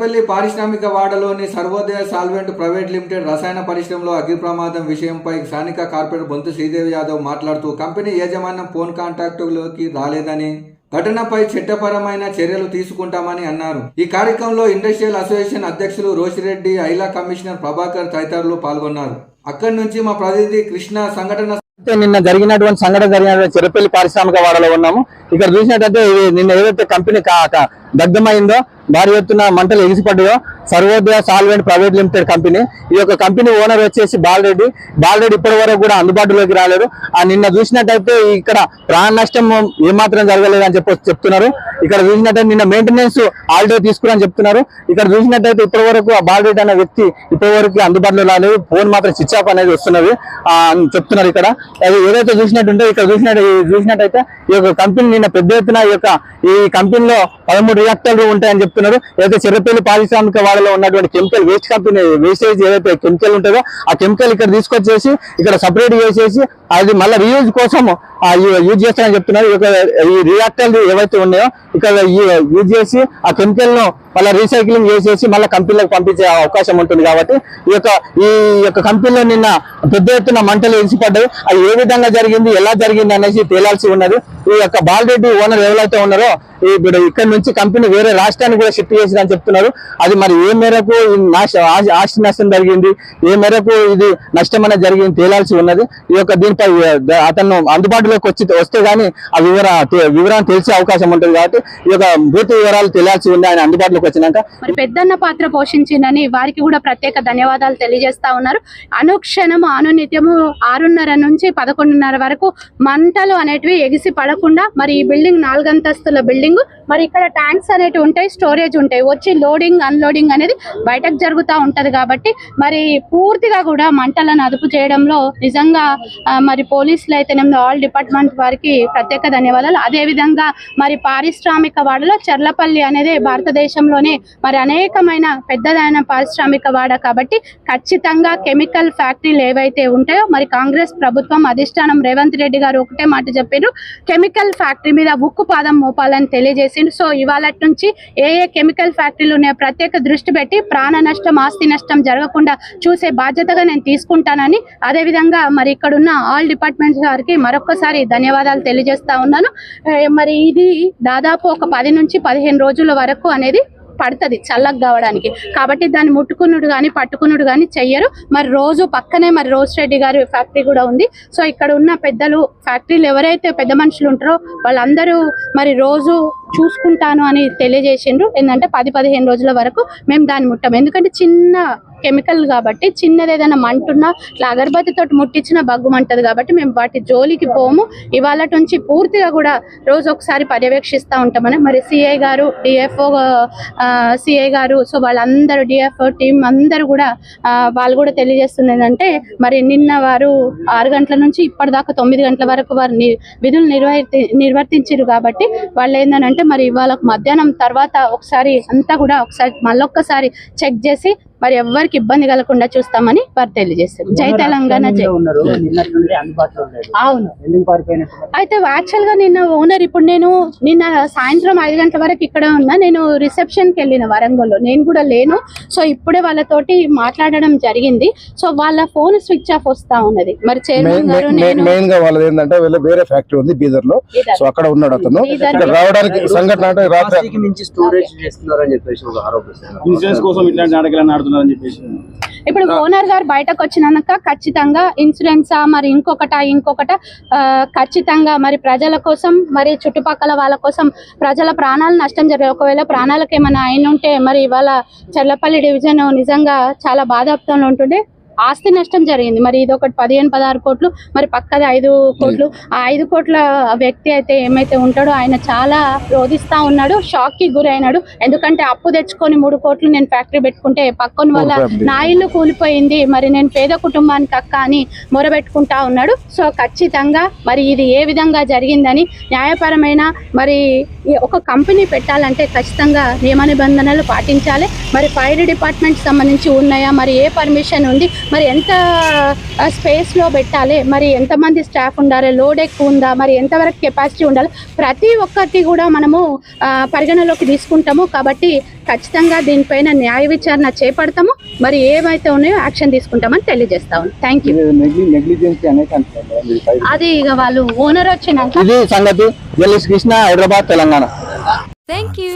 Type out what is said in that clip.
పెద్దపల్లి పారిశ్రామిక వాడలోని Sarvodaya solvent private limited రసాయన పరిశ్రమలో అగ్ని ప్రమాదం విషయంపై స్థానిక కార్పొరేటర్ బొంతు శ్రీదేవి యాదవ్ మాట్లాడుతూ కంపెనీ యాజమాన్యం ఫోన్ కాంటాక్టులోకి రాలేదని ఘటనపై చట్టపరమైన చర్యలు తీసుకుంటామని అన్నారు. ఈ కార్యక్రమంలో ఇండస్ట్రియల్ అసోసియేషన్ అధ్యక్షులు రోషిరెడ్డి ఐలా కమిషనర్ ప్రభాకర్ తదితరులు పాల్గొన్నారు. అక్కడి నుంచి మా ప్రతినిధి కృష్ణ సంఘటన నిన్న జరిగినటువంటి సంఘటన జరిగినటువంటి చెరపల్లి పారిశ్రామిక వాడలో ఉన్నాము. ఇక్కడ చూసినట్టయితే నిన్న ఏదైతే కంపెనీ దగ్ధమైందో భారీ ఎత్తున మంటలు ఎగిసిపడ్డాయో Sarvodaya solvent private limited company. ఈ యొక్క కంపెనీ ఓనర్ వచ్చేసి బాలరెడ్డి. బాలరెడ్డి ఇప్పటి వరకు కూడా అందుబాటులోకి రాలేదు. ఆ నిన్న చూసినట్టయితే ఇక్కడ ప్రాణ నష్టం ఏమాత్రం జరగలేదు అని చెప్పి చెప్తున్నారు. ఇక్కడ చూసినట్టయితే నిన్న మెయింటెనెన్స్ ఆల్రెడీ తీసుకురని చెప్తున్నారు. ఇక్కడ చూసినట్టయితే ఇప్పటి వరకు ఆ బాలరెడ్డి అనే వ్యక్తి ఇప్పటి వరకు అందుబాటులో రాలేదు. ఫోన్ మాత్రం స్విచ్ ఆఫ్ అనేది వస్తున్నది. చెప్తున్నారు ఇక్కడ. అది ఏదైతే చూసినట్టుంటే ఇక్కడ చూసినట్టు చూసినట్టయితే ఈ యొక్క కంపెనీ నిన్న పెద్ద ఎత్తున ఈ యొక్క ఈ కంపెనీలో పదమూడు రియాక్టర్లు ఉంటాయని చెప్తున్నారు. ఏదైతే చెర్రపల్లి పారిశ్రామిక వాడలో ఉన్నటువంటి కెమికల్ వేస్ట్ కంపెనీ వేస్టేజ్ ఏదైతే కెమికల్ ఉంటుందో ఆ కెమికల్ ఇక్కడ తీసుకొచ్చేసి ఇక్కడ సపరేట్ చేసేసి అది మళ్ళీ రీయూజ్ కోసం యూజ్ చేస్తారని చెప్తున్నారు. ఈ ఈ రియాక్టర్లు ఏవైతే ఉన్నాయో ఇక్కడ యూజ్ చేసి ఆ కెమికల్ను మళ్ళీ రీసైక్లింగ్ చేసేసి మళ్ళీ కంపెనీలకు పంపించే అవకాశం ఉంటుంది కాబట్టి ఈ యొక్క ఈ యొక్క కంపెనీలో నిన్న పెద్ద ఎత్తున మంటలు ఎగిసిపడ్డాయి అది ఏ విధంగా జరిగింది ఎలా జరిగింది అనేసి తేలాల్సి ఉన్నది. ఈ యొక్క బాలరెడ్డి ఓనర్ ఎవరైతే ఉన్నారో ఇప్పుడు ఇక్కడ నుంచి కంపెనీ వేరే రాష్ట్రానికి కూడా షిఫ్ట్ చేసిందని చెప్తున్నారు. అది మరి ఏ మేరకు ఆస్తి నష్టం జరిగింది ఏ మేరకు ఇది నష్టం అనేది జరిగింది తేలాల్సి ఉన్నది. ఈ యొక్క దీనిపై అతను అందుబాటులోకి వచ్చి వస్తే గానీ ఆ వివర తె- వివరాన్ని తెలిసే అవకాశం ఉంటుంది కాబట్టి ఈ యొక్క పూర్తి వివరాలు తెలియాల్సి ఉంది ఆయన అందుబాటులోకి వచ్చినాక. మరి పెద్దన్న పాత్ర పోషించిందని వారికి కూడా ప్రత్యేక ధన్యవాదాలు తెలియజేస్తా ఉన్నారు. అనుక్షణము అనునిత్యము ఆరున్నర నుంచి పదకొండున్నర వరకు మంటలు అనేటివి ఎగిసి పడకుండా మరి ఈ బిల్డింగ్ నాలుగంతస్తుల బిల్డింగ్. మరి ఇక్కడ ట్యాంక్స్ అనేటివి ఉంటాయి స్టోరేజ్ ఉంటాయి. వచ్చి లోడింగ్ అన్లోడింగ్ అనేది బయటకు జరుగుతూ ఉంటది కాబట్టి మరి పూర్తిగా కూడా మంటలను అదుపు చేయడంలో నిజంగా మరి పోలీసులు అయితేనేమో ఆల్ డిపార్ట్మెంట్ వారికి ప్రత్యేక ధన్యవాదాలు. అదే విధంగా మరి పారిశ్రామిక వాడలో చర్లపల్లి అనేది భారతదేశంలోనే మరి అనేకమైన పెద్దదైన పారిశ్రామిక వాడ కాబట్టి ఖచ్చితంగా కెమికల్ ఫ్యాక్టరీలు ఏవైతే ఉంటాయో మరి కాంగ్రెస్ ప్రభుత్వం అధిష్టానం రేవంత్ రెడ్డి గారు ఒకటే మాట చెప్పారు. కెమికల్ ఫ్యాక్టరీ మీద ఉక్కు పాదం మోపాలని తెలియజేసిండు. సో ఇవాళ నుంచి ఏ ఏ కెమికల్ ఫ్యాక్టరీలు ఉన్నాయో ప్రత్యేక దృష్టి పెట్టి ప్రాణ నష్టం ఆస్తి నష్టం జరగకుండా చూసే బాధ్యతగా నేను తీసుకుంటానని అదేవిధంగా మరి ఇక్కడున్న ఆల్ డిపార్ట్మెంట్స్ గారికి మరొకసారి ధన్యవాదాలు తెలియజేస్తా ఉన్నాను. మరి ఇది దాదాపు ఒక పది నుంచి పదిహేను రోజుల వరకు అనేది పడుతుంది చల్లగా కావడానికి. కాబట్టి దాన్ని ముట్టుకునుడు కానీ పట్టుకునుడు కానీ చెయ్యరు. మరి రోజు పక్కనే మరి రోజ్ రెడ్డి గారి ఫ్యాక్టరీ కూడా ఉంది. సో ఇక్కడ ఉన్న పెద్దలు ఫ్యాక్టరీలు ఎవరైతే పెద్ద మనుషులు ఉంటారో వాళ్ళందరూ మరి రోజు చూసుకుంటాను అని తెలియజేసిండ్రు. ఏంటంటే పది పదిహేను రోజుల వరకు మేము దాన్ని ముట్టాం ఎందుకంటే చిన్న కెమికల్ కాబట్టి చిన్నది ఏదైనా మంటున్నా ఇట్లా అగరబత్తి తోటి ముట్టించిన బగ్గు మంటది కాబట్టి మేము వాటి జోలికి పోము. ఇవాళ నుంచి పూర్తిగా కూడా రోజు ఒకసారి పర్యవేక్షిస్తూ ఉంటామని. మరి సిఐ గారు డిఎఫ్ఓ సిఐ గారు సో వాళ్ళందరూ డిఎఫ్ఓ టీం అందరూ కూడా వాళ్ళు కూడా తెలియజేస్తుంది ఏంటంటే మరి నిన్న వారు ఆరు గంటల నుంచి ఇప్పటిదాకా తొమ్మిది గంటల వరకు వారు ని- విధులు నిర్వర్తి నిర్వర్తించారు కాబట్టి వాళ్ళు ఏంటంటే మరి ఇవాళ మధ్యాహ్నం తర్వాత ఒకసారి అంతా కూడా ఒకసారి మళ్ళొక్కసారి చెక్ చేసి మరి ఎవ్వరికి ఇబ్బంది కలగకుండా చూస్తామని వారు తెలియజేస్తారు జై తెలంగాణ జై. అవును. అయితే యాక్చువల్గా నిన్న ఓనర్ ఇప్పుడు నేను నిన్న సాయంత్రం ఐదు గంటల వరకు ఇక్కడ ఉన్నా. నేను రిసెప్షన్కి వెళ్ళిన వరంగల్లో. నేను కూడా లేను. సో ఇప్పుడే వాళ్ళతోటి మాట్లాడడం జరిగింది. సో వాళ్ళ ఫోన్ స్విచ్ ఆఫ్ వస్తా ఉన్నది. మరి చైర్మన్ గారు నేను మెయిన్గా వాళ్ళది ఏంటంటే వీళ్ళ వేరే ఫ్యాక్టరీ ఉంది బీదర్. లో. సో అక్కడ ఉన్నాడు అతను. రావడానికి సంఘటన అంటే రాత్రి స్టోరేజ్ చెప్పేసి ఇన్సూరెన్స్ కోసం ఇట్లాంటి నాటకాలను ఆడుతున్నారని చెప్పేసి. ఇప్పుడు ఓనర్ గారు బయటకు వచ్చినాక ఖచ్చితంగా ఇన్సూరెన్సా మరి ఇంకొకట ఇంకొకట ఖచ్చితంగా మరి ప్రజల కోసం మరి చుట్టుపక్కల వాళ్ళ కోసం ప్రజల ప్రాణాలు నష్టం జరిగే ఒకవేళ ప్రాణాలకు ఏమైనా అయిన ఉంటే మరి ఇవాళ చల్లపల్లి డివిజన్ నిజంగా చాలా బాధాప్తంలో ఉంటుండే. ఆస్తి నష్టం జరిగింది. మరి ఇది ఒకటి పదిహేను పదహారు కోట్లు మరి పక్కది ఐదు కోట్లు. ఆ ఐదు కోట్ల వ్యక్తి అయితే ఏమైతే ఉంటాడో ఆయన చాలా రోధిస్తా ఉన్నాడు షాక్కి గురైనాడు. ఎందుకంటే అప్పు తెచ్చుకొని మూడు కోట్లు నేను ఫ్యాక్టరీ పెట్టుకుంటే పక్కన వల్ల family. నా ఇల్లు కూలిపోయింది మరి నేను పేద కుటుంబానికి అక్క అని మొరబెట్టుకుంటా ఉన్నాడు. సో ఖచ్చితంగా మరి ఇది ఏ విధంగా జరిగిందని న్యాయపరమైన మరి ఒక కంపెనీ పెట్టాలంటే ఖచ్చితంగా నియమ నిబంధనలు పాటించాలి. మరి ఫైర్ డిపార్ట్మెంట్ సంబంధించి ఉన్నాయా? మరి ఏ పర్మిషన్ ఉంది? మరి ఎంత స్పేస్లో పెట్టాలి? మరి ఎంతమంది స్టాఫ్ ఉండాలి? లోడ్ ఎక్కువ ఉందా? మరి ఎంతవరకు కెపాసిటీ ఉండాలి? ప్రతి ఒక్కటి కూడా మనము పరిగణలోకి తీసుకుంటాము. కాబట్టి ఖచ్చితంగా దీనిపైన న్యాయ విచారణ చేపడతాము. మరి ఏమైతే ఉన్నాయో యాక్షన్ తీసుకుంటామని తెలియజేస్తాము థ్యాంక్ యూ అది ఇక వాళ్ళు ఓనర్ వచ్చినాక ఇది సంగతి. కృష్ణ హైదరాబాద్ తెలంగాణ. Thank you.